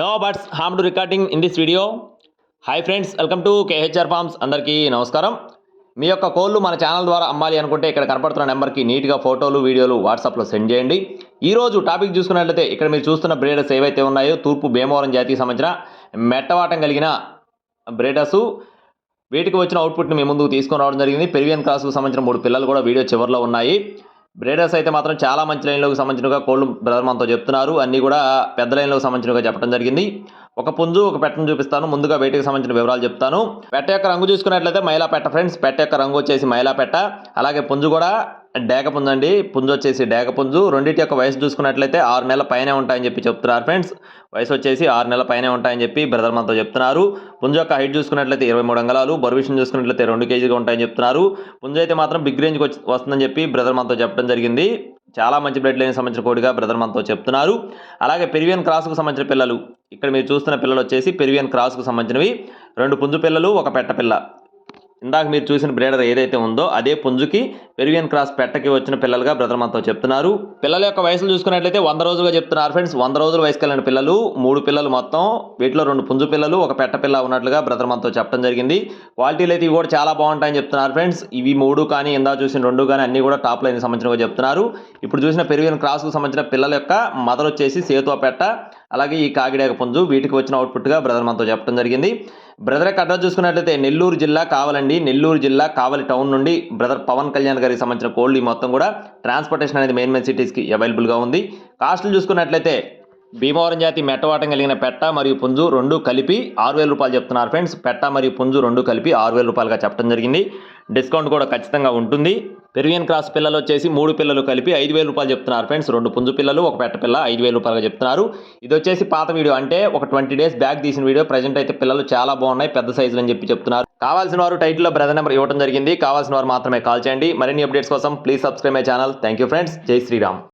No birds harm to recording in this video hi friends welcome to KHR farms అందరికీ నమస్కారం. మీ యొక్క కోళ్ళు మన ఛానల్ ద్వారా అమ్మాలి అనుకుంటే ఇక్కడ కనపడుతున్న నెంబర్కి నీట్గా ఫోటోలు వీడియోలు వాట్సాప్లో సెండ్ చేయండి. ఈరోజు టాపిక్ చూసుకున్నట్లయితే ఇక్కడ మీరు చూస్తున్న బ్రేడర్స్ ఏవైతే ఉన్నాయో తూర్పు భీమవరం జాతికి సంబంధించిన మెట్టవాటం కలిగిన బ్రేడర్సు వీటికి వచ్చిన అవుట్పుట్ని మీ ముందుకు తీసుకుని రావడం జరిగింది. పెరివియన్ క్రాస్కు సంబంధించిన మూడు పిల్లలు కూడా వీడియో చివరిలో ఉన్నాయి. బ్రేడర్స్ అయితే మాత్రం చాలా మంచి లైన్లోకి సంబంధించినగా కోళ్ళు బ్రదర్ మనతో చెప్తున్నారు. అన్నీ కూడా పెద్ద లైన్లోకి సంబంధించినగా చెప్పడం జరిగింది. ఒక పుంజు ఒక పెట్టను చూపిస్తాను. ముందుగా వేటికి సంబంధించిన వివరాలు చెప్తాను. పెట్ట యొక్క రంగు చూసుకున్నట్లయితే మైలా పెట్ట ఫ్రెండ్స్. పెట్ట యొక్క రంగు వచ్చేసి మైలా పెట్ట అలాగే పుంజు కూడా డేగ పుంజు అండి పుంజు వచ్చేసి డేగ పుంజు రెండింటి యొక్క వయసు చూసుకున్నట్లయితే ఆరు నెలల పైనే ఉంటాయని చెప్పి చెప్తున్నారు ఫ్రెండ్స్. వయసు వచ్చేసి ఆరు నెలల పైనే ఉంటాయని చెప్పి బ్రదర్ మనతో చెప్తున్నారు. పుంజు యొక్క హైట్ చూసుకున్నట్లయితే ఇరవై మూడు అంగళాలు. బరువిషన్ చూసుకున్నట్లయితే రెండు కేజీగా ఉంటాయని చెప్తున్నారు. పుంజు అయితే మాత్రం బిగ్ రేంజ్కి వచ్చి వస్తుందని చెప్పి బ్రదర్ మనతో చెప్పడం జరిగింది. చాలా మంచి బ్లడ్ లైన్ సంబంధించిన కోడిగా బ్రదర్ మనతో చెప్తున్నారు. అలాగే పెరివియన్ క్రాస్కు సంబంధించిన పిల్లలు. ఇక్కడ మీరు చూస్తున్న పిల్లలు వచ్చేసి పెరివియన్ క్రాస్కు సంబంధించినవి. రెండు పుంజు పిల్లలు ఒక పెట్ట పిల్ల. ఇందాక మీరు చూసిన బ్రేడర్ ఏదైతే ఉందో అదే పుంజుకి పెరివియన్ క్రాస్ పెట్టకి వచ్చిన పిల్లలుగా బ్రదర్మంతో చెప్తున్నారు. పిల్లల యొక్క వయసులు చూసుకున్నట్లయితే వంద రోజులుగా చెప్తున్నారు ఫ్రెండ్స్. వంద రోజుల వయసుకు వెళ్ళిన పిల్లలు మూడు పిల్లలు మొత్తం వీటిలో రెండు పుంజు పిల్లలు ఒక పెట్ట పిల్ల ఉన్నట్లుగా బ్రదర్ మనతో చెప్పడం జరిగింది. క్వాలిటీలు అయితే ఇవి కూడా చాలా బాగుంటాయని చెప్తున్నారు ఫ్రెండ్స్. ఇవి మూడు కానీ ఇందా చూసిన రెండు కానీ అన్ని కూడా టాప్ లైన్ సంబంధించినవి చెప్తున్నారు. ఇప్పుడు చూసిన పెరివియన్ క్రాస్కు సంబంధించిన పిల్లల యొక్క మదర్ వచ్చేసి సేతువ పెట్ట అలాగే ఈ కాకిడేక పుంజు వీటికి వచ్చిన అవుట్పుట్గా బ్రదర్ మనతో చెప్పడం జరిగింది. బ్రదర్ యొక్క అడ్రస్ చూసుకున్నట్లయితే నెల్లూరు జిల్లా కావాలండి. నెల్లూరు జిల్లా కావలి టౌన్ నుండి బ్రదర్ పవన్ కళ్యాణ్ గారికి సంబంధించిన కోల్డ్ ఈ మొత్తం కూడా ట్రాన్స్పోర్టేషన్ అనేది మెయిన్ మెయిన్ సిటీస్కి అవైలబుల్గా ఉంది. కాస్ట్లు చూసుకున్నట్లయితే భీమవరం జాతి మెట్టవాటం కలిగిన పెట్ట మరియు పుంజు రెండు కలిపి ఆరు వేల రూపాయలు చెప్తున్నారు ఫ్రెండ్స్ పెట్ట మరియు పుంజు రెండు కలిపి ఆరు వేల రూపాయలుగా చెప్పడం జరిగింది. డిస్కౌంట్ కూడా ఖచ్చితంగా ఉంటుంది. పెరివియన్ క్రాస్ పిల్లలు వచ్చేసి మూడు పిల్లలు కలిపి ఐదు వేల రూపాయలు చెప్తున్నారు ఫ్రెండ్స్ రెండు పుంజు పిల్లలు ఒక పెట్ట పిల్ల ఐదు వేల రూపాయలుగా చెప్తున్నారు. ఇది వచ్చేసి పాత వీడియో అంటే ఒక ట్వంటీ డేస్ బ్యాక్ తీసిన వీడియో. ప్రజెంట్ అయితే పిల్లలు చాలా బాగున్నాయి పెద్ద సైజులు అని చెప్పి చెప్తున్నారు. కావాల్సిన వారు టైటిల్లో బ్రదర్ నెంబర్ ఇవ్వడం జరిగింది. కావాల్సిన వారు మాత్రమే కాల్ చేయండి. మరిన్ని అప్డేట్స్ కోసం please subscribe my channel. Thank you friends. జై శ్రీరామ్.